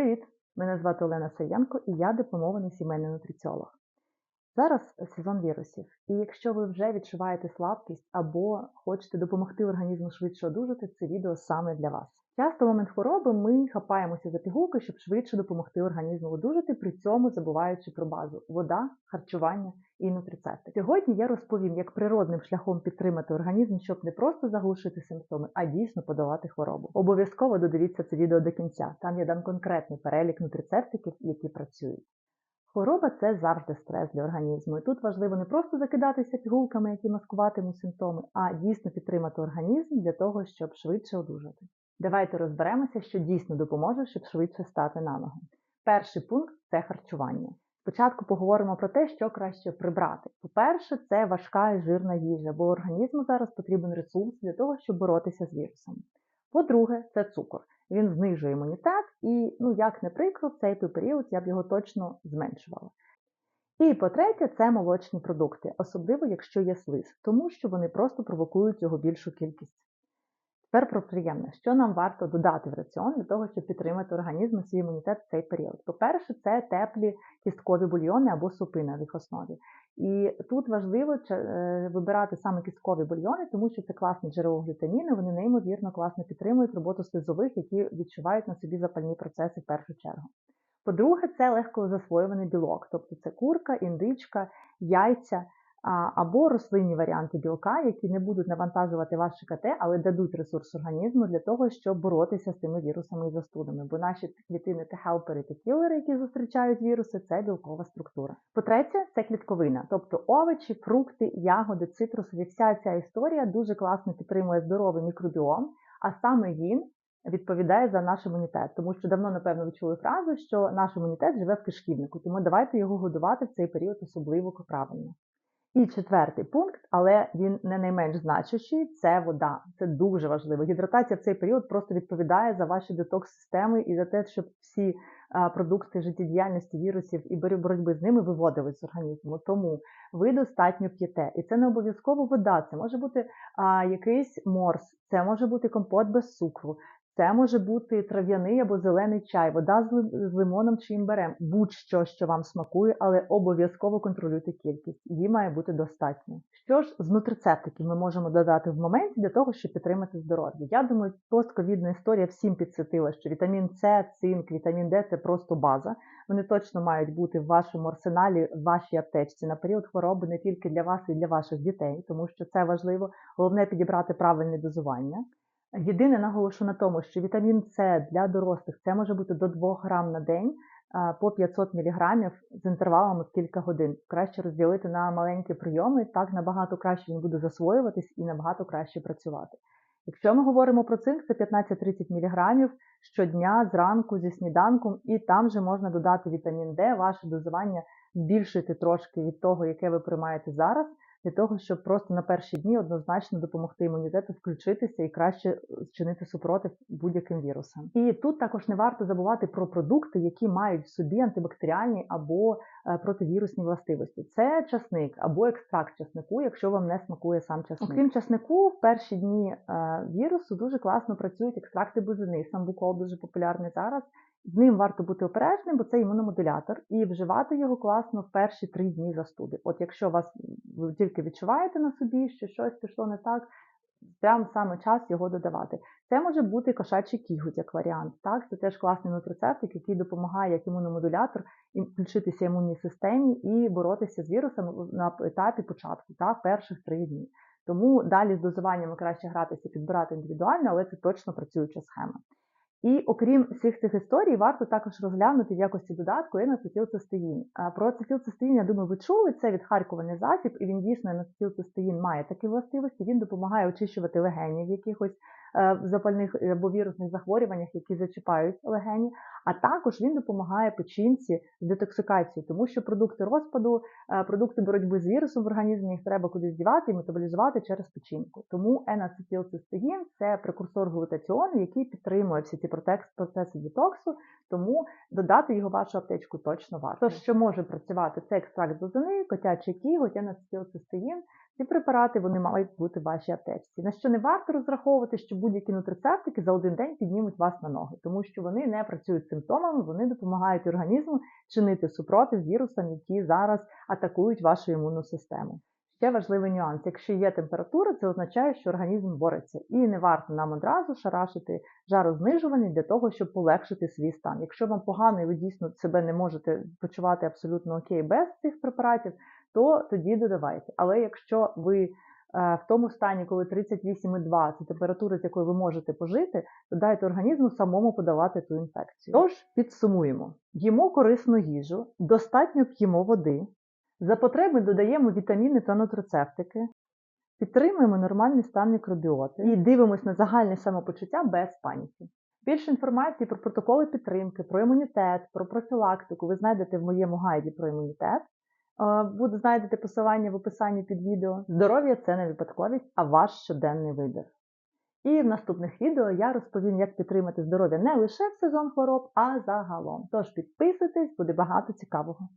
Привіт! Мене звати Олена Саєнко і я дипломований сімейний нутриціолог. Зараз сезон вірусів, і якщо ви вже відчуваєте слабкість або хочете допомогти організму швидше одужати, це відео саме для вас. Часто в момент хвороби ми хапаємося за пігулки, щоб швидше допомогти організму одужати, при цьому забуваючи про базу вода, харчування і нутрицепти. Сьогодні я розповім, як природним шляхом підтримати організм, щоб не просто заглушити симптоми, а дійсно подолати хворобу. Обов'язково додивіться це відео до кінця. Там я дам конкретний перелік нутрицептиків, які працюють. Хвороба це завжди стрес для організму. І тут важливо не просто закидатися пігулками, які маскуватимуть симптоми, а дійсно підтримати організм для того, щоб швидше одужати. Давайте розберемося, що дійсно допоможе, щоб швидше стати на ноги. Перший пункт це харчування. Спочатку поговоримо про те, що краще прибрати. По-перше, це важка і жирна їжа, бо організму зараз потрібен ресурс для того, щоб боротися з вірусом. По-друге, це цукор. Він знижує імунітет і, ну як не прикро, в цей період я б його точно зменшувала. І по-третє, це молочні продукти, особливо якщо є слиз, тому що вони просто провокують його більшу кількість. Тепер про приємне, що нам варто додати в раціон для того, щоб підтримати організм і свій імунітет в цей період. По-перше, це теплі кісткові бульйони або супи на їх основі. І тут важливо е, вибирати саме кісткові бульйони, тому що це класне джерело глютаміну, вони неймовірно класно підтримують роботу слизових, які відчувають на собі запальні процеси в першу чергу. По-друге, це легко засвоюваний білок, тобто це курка, індичка, яйця або рослинні варіанти білка, які не будуть навантажувати ваше КТ, але дадуть ресурс організму для того, щоб боротися з тими вірусами і застудами. Бо наші клітини та хелпери та кілери, які зустрічають віруси, це білкова структура. По-третє, це клітковина, тобто овочі, фрукти, ягоди, цитрусові. Вся ця історія дуже класно підтримує здоровий мікробіом, а саме він. Відповідає за наш імунітет, тому що давно, напевно, ви чули фразу, що наш імунітет живе в кишківнику, тому давайте його годувати в цей період особливо правильно. І четвертий пункт, але він не найменш значущий, це вода. Це дуже важливо. Гідратація в цей період просто відповідає за ваші детокс-системи і за те, щоб всі продукти життєдіяльності вірусів і боротьби з ними виводились з організму. Тому ви достатньо п'єте. І це не обов'язково вода. Це може бути а, якийсь морс, це може бути компот без цукру, це може бути трав'яний або зелений чай, вода з лимоном чи імберем, будь-що, що вам смакує, але обов'язково контролюйте кількість. Її має бути достатньо. Що ж з нутрицептиків ми можемо додати в моменті для того, щоб підтримати здоров'я? Я думаю, постковідна історія всім підсвітила, що вітамін С, цинк, вітамін Д це просто база. Вони точно мають бути в вашому арсеналі, в вашій аптечці на період хвороби не тільки для вас і для ваших дітей, тому що це важливо. Головне підібрати правильне дозування. Єдине наголошу на тому, що вітамін С для дорослих це може бути до 2 грам на день по 500 мг з інтервалами в кілька годин. Краще розділити на маленькі прийоми, так набагато краще він буде засвоюватись і набагато краще працювати. Якщо ми говоримо про цинк, це 15-30 мг щодня зранку зі сніданком, і там же можна додати вітамін Д, ваше дозування збільшити трошки від того, яке ви приймаєте зараз для того, щоб просто на перші дні однозначно допомогти імунітету включитися і краще зчинити супротив будь-яким вірусам. І тут також не варто забувати про продукти, які мають в собі антибактеріальні або е, противірусні властивості. Це часник або екстракт часнику, якщо вам не смакує сам часник. Окрім часнику, в перші дні е, вірусу дуже класно працюють екстракти бузини. Самбукол дуже популярний зараз. З ним варто бути обережним, бо це імуномодулятор, і вживати його класно в перші три дні застуди. От якщо вас ви тільки відчуваєте на собі, що щось пішло не так, прямо саме час його додавати. Це може бути кошачий кіготь як варіант. Так? Це теж класний нутрицептик, який допомагає як імуномодулятор включитися імунній системі і боротися з вірусом на етапі початку, так, перших три дні. Тому далі з дозуваннями краще гратися, підбирати індивідуально, але це точно працююча схема. І окрім всіх цих історій, варто також розглянути в якості додатку енацетилцистеїн. Про ацетилцистеїн, я думаю, ви чули це відхаркуваний засіб, і він дійсно енацетилцистеїн має такі властивості. Він допомагає очищувати легені в якихось Е, запальних або вірусних захворюваннях, які зачіпають легені, а також він допомагає печінці з детоксикацією, тому що продукти розпаду, е, продукти боротьби з вірусом в організмі їх треба кудись дівати і метаболізувати через печінку. Тому енацетилцистеїн – це прекурсор глутаціону, який підтримує всі ці процеси детоксу, тому додати його в вашу аптечку точно варто. То, що може працювати, це екстракт бузини, котячий кіготь, енацетилцистеїн – Ці препарати вони мають бути в вашій аптечці. На що не варто розраховувати, що будь-які нутрицептики за один день піднімуть вас на ноги, тому що вони не працюють з симптомами, вони допомагають організму чинити супротив вірусам, які зараз атакують вашу імунну систему. Ще важливий нюанс: якщо є температура, це означає, що організм бореться, і не варто нам одразу шарашити жарознижувальні для того, щоб полегшити свій стан. Якщо вам погано і ви дійсно себе не можете почувати абсолютно окей без цих препаратів, то тоді додавайте. Але якщо ви е, в тому стані, коли 38,2 це температура, з якою ви можете пожити, то дайте організму самому подавати ту інфекцію. Тож підсумуємо: їмо корисну їжу, достатньо п'ємо води, за потреби додаємо вітаміни та нутрицептики, підтримуємо нормальний стан мікробіоти і дивимося на загальне самопочуття без паніки. Більше інформації про протоколи підтримки, про імунітет, про профілактику ви знайдете в моєму гайді про імунітет. Ви знайдете посилання в описанні під відео. Здоров'я це не випадковість, а ваш щоденний вибір. І в наступних відео я розповім, як підтримати здоров'я не лише в сезон хвороб, а загалом. Тож підписуйтесь, буде багато цікавого.